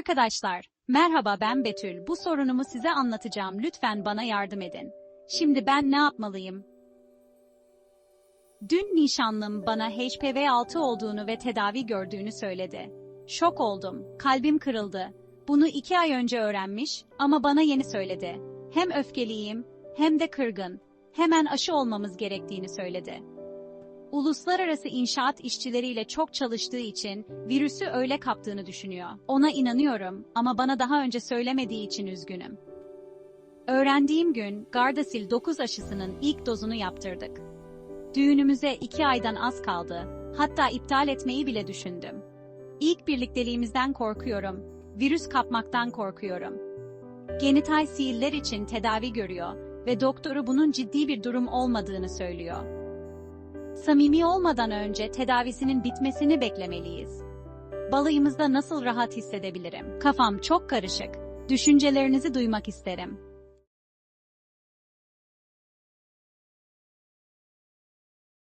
Arkadaşlar, merhaba ben Betül. Bu sorunumu size anlatacağım. Lütfen bana yardım edin. Şimdi ben ne yapmalıyım? Dün nişanlım bana HPV 6 olduğunu ve tedavi gördüğünü söyledi. Şok oldum. Kalbim kırıldı. Bunu iki ay önce öğrenmiş ama bana yeni söyledi. Hem öfkeliyim hem de kırgın. Hemen aşı olmamız gerektiğini söyledi. Uluslararası inşaat işçileriyle çok çalıştığı için virüsü öyle kaptığını düşünüyor. Ona inanıyorum ama bana daha önce söylemediği için üzgünüm. Öğrendiğim gün Gardasil 9 aşısının ilk dozunu yaptırdık. Düğünümüze iki aydan az kaldı. Hatta iptal etmeyi bile düşündüm. İlk birlikteliğimizden korkuyorum. Virüs kapmaktan korkuyorum. Genital sihirler için tedavi görüyor ve doktoru bunun ciddi bir durum olmadığını söylüyor. Samimi olmadan önce tedavisinin bitmesini beklemeliyiz. Balayımızda nasıl rahat hissedebilirim? Kafam çok karışık. Düşüncelerinizi duymak isterim.